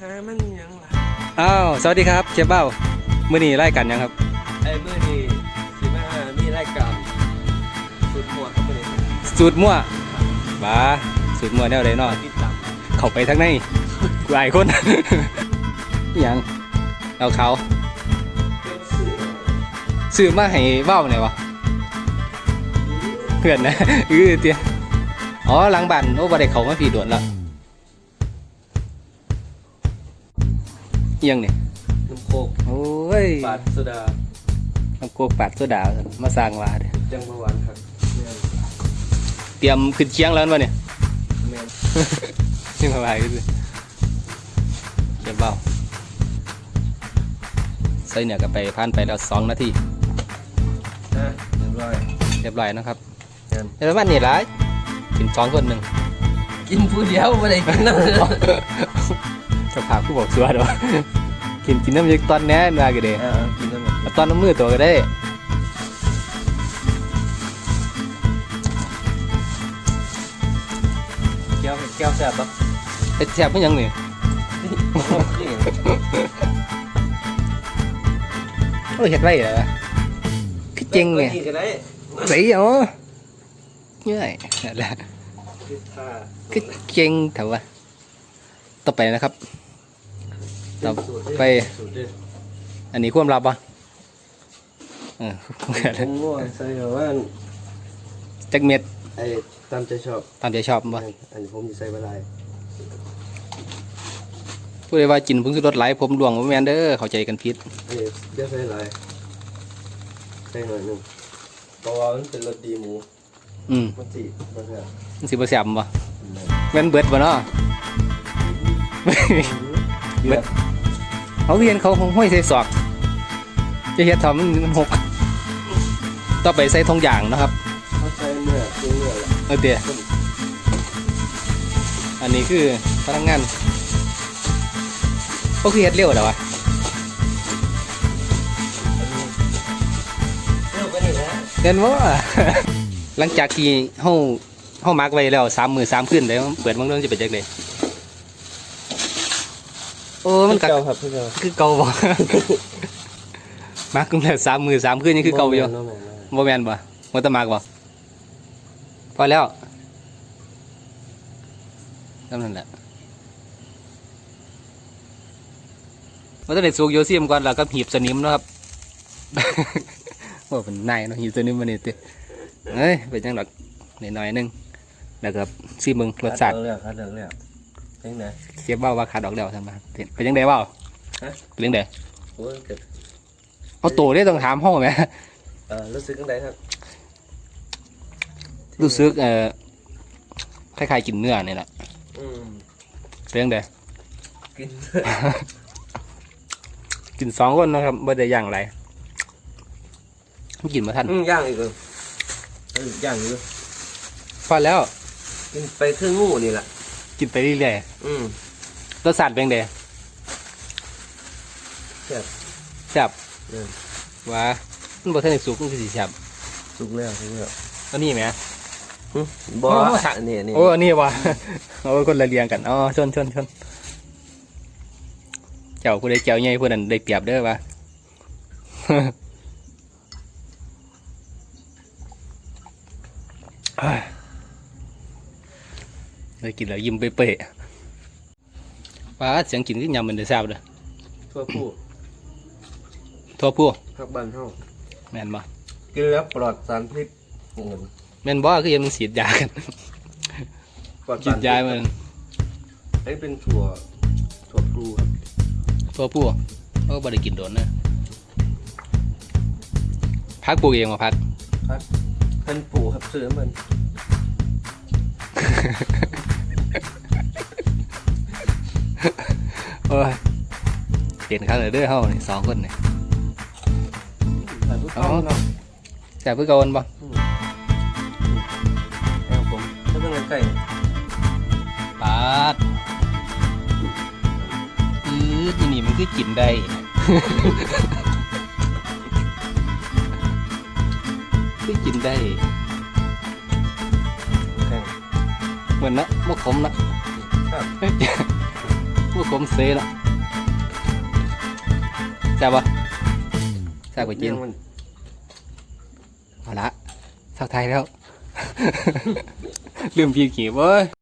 หามันหยังล่ะอ้าวสวัสดีครับเชฟเบ้ามื่อนี้ไล่กันยังครับไอ้มื้อนี้สิมามีรายการสุดหมวดครับมื้อนี้สูตรมั่วบ้าสูตรมั่วแนวใดเนาะติดตามเข้าไปทางในกูอายคน อิหยังเอาเขาซื้อมาให้เบ้าไหนวะเพื่อนนะเออเตี้ยอ๋อหลังบ้านโอ้บ่ได้เขามาผีด่วนละ อิหยังเนี่ยน้ำโคกโอ้ยบาดโซดาน้ำโกกปาดโซดามาสร้างวาเด้อจังบ่หวานครับแม่นเตรียมขึ้นเชียงแล้ววะเนี่ยแม่นนี่มาไปก็คือเก็บเบาใส่เนี่ยก็ไปผ่านไปแล้วสองนาทีอะเรียบร้อยเรียบร้อยนะครับแม่นแต่ว่านี่ละกินสองคนหนึ่งกินผู้เดียวบ่ได้กินน้ำ เจะพาผู้บอกสัวเด้อกินกินน้ำยึกตอนแหน่มาก็ได้อ่ากินน้ำเอาตอนน้ำมือตัวก็ได้แก้วแก้วแซ่บปะเอ็ดแซ่บไม่ยังนี่โอ้ยเห็ดไว้เหรอคือเจริงไงนี่ก็ได้สีเหรอเงี้ยนั่นแหละคือท่าคือเจริงเถอะวะต่อไปนะครับ ต่อไปสูตรเด็ดอันนี้ความลับปะเออผมว่าใส่แบบว่าจักเม็ดไอ้ตามใจชอบตามใจชอบปะอันนี้ผมจะใส่เวลาพูดเลยว่ากินผงชูรสหลายผมดวงว่าแมนเด้อเข้าใจกันผิดอันนี้เดี๋ยวใส่หลายใส่หน่อยหนึงเพราะว่ามันเป็นรสดีหมูอืมมันสิมันจะมันสิบ่แซ่บปะแม่นเบิดบ่เนาะ เยอะเขาเรียนเขาห้อยใส่ศอก จะเฮ็ดทำมันมันหกต่อไปใส่ทองอย่างนะครับเขาใส่เนื้อคือเนื้อแหละเออเดี๋ยวอันนี้คือพนักงานก็คือเฮ็ดเร็วแต่วะเร็วกว่านี้นะเห็นว่าหลังจากที่เฮาเฮามาร์กไว้แล้วสามมือสามขึ้นเลยเปิดมันเริ่มจะเป็นจังได โอ้มันกัเก่าครับพี่เก่าคือเก่าบ่มาร์กกันแล้วสามมือสามขึ้นนี่คือเก่าอยู่น้องแม่บ่แม่นบ่บ่ตะมากบ่พอแล้วทำนั่นแหละว่าต้องได้สูกโยเซียมก่อนแล้วก็หีบสนิมเนาะครับโอ้เป็นนายเนาะหีบสนิมมันนี่ติเอ้ยเป็นจังดอกนิดหน่อยๆหนึงแล้วก็ซีมึงรสชาติคัดเลือกคัดเลือกเลือก เพ่งไหนเสียบเบ้าว่าขาดดอกแล้วทำมาเป็นเป็นจังไดเบ้าฮะเป็นจังไดโอ้ยเกิดเอาตัวได้ต้องถามห้องไหมเอ่อรู้สึกยังไงครับรู้สึกเอ่อคล้ายๆกินเนื้อนี่แหละอืมเป็นจังไดกินกินสองคนนะครับบ่ได้ย่างไรไม่กินมาทันอืมย่างอีกเลยเออย่างอยู่พอแล้วกินไปครึ่งงูนี่แหละ กินไปเรื่อยอืมๆรสชาติเป็นไงแซ่บแซ่บเออว่ามันบ่ทันได้สุกมันคือสิแซ่บสุกแล้วสุกแล้วอันนี้แหม หึบอโอ้สนี่นี่โอ้อันนี้ว่ะ เอาคนละเรียงกันอ๋อชนชนชนเจ้าผู้ใดเจ้าใหญ่ผู้นั้นได้เปรียบเด้อว่ะ ได้กินแล้วยิ้มเป๊ะๆป้าดเสียงกินคือยำมันได้แซ่บเด้อทั่วผู้ทั่วผู้พักบ้านเฮาแม่นบ่กินแล้วปลอดสารพิษเงินแม่นบ่คือยังมันฉีดยากันปลอดฉีสารดพิษยามันไอ้เป็นถั่วถั่วพลูครับทั่วผู้เขาก็บ่ได้กินโดนนะพักปลูกเองมาพักพันธุ์ปูครับซื้อมัน โอ้ยเห็นเขาเลยเด้อเฮานี่สองคนนี่แต่ทุกคนเนาะแต่เพื่อเกาวันบ่แอลผมถ้าเป็นใกล้ปาดอือที่นี่มันคือกินได้คือกินได้ เหมือนนะมะขมนะครับมผู้ผมเซละแซ่บปะแซ่บกว่าจีนมันเอาละสักไทายแล้ว ลืมพีขีเว้ย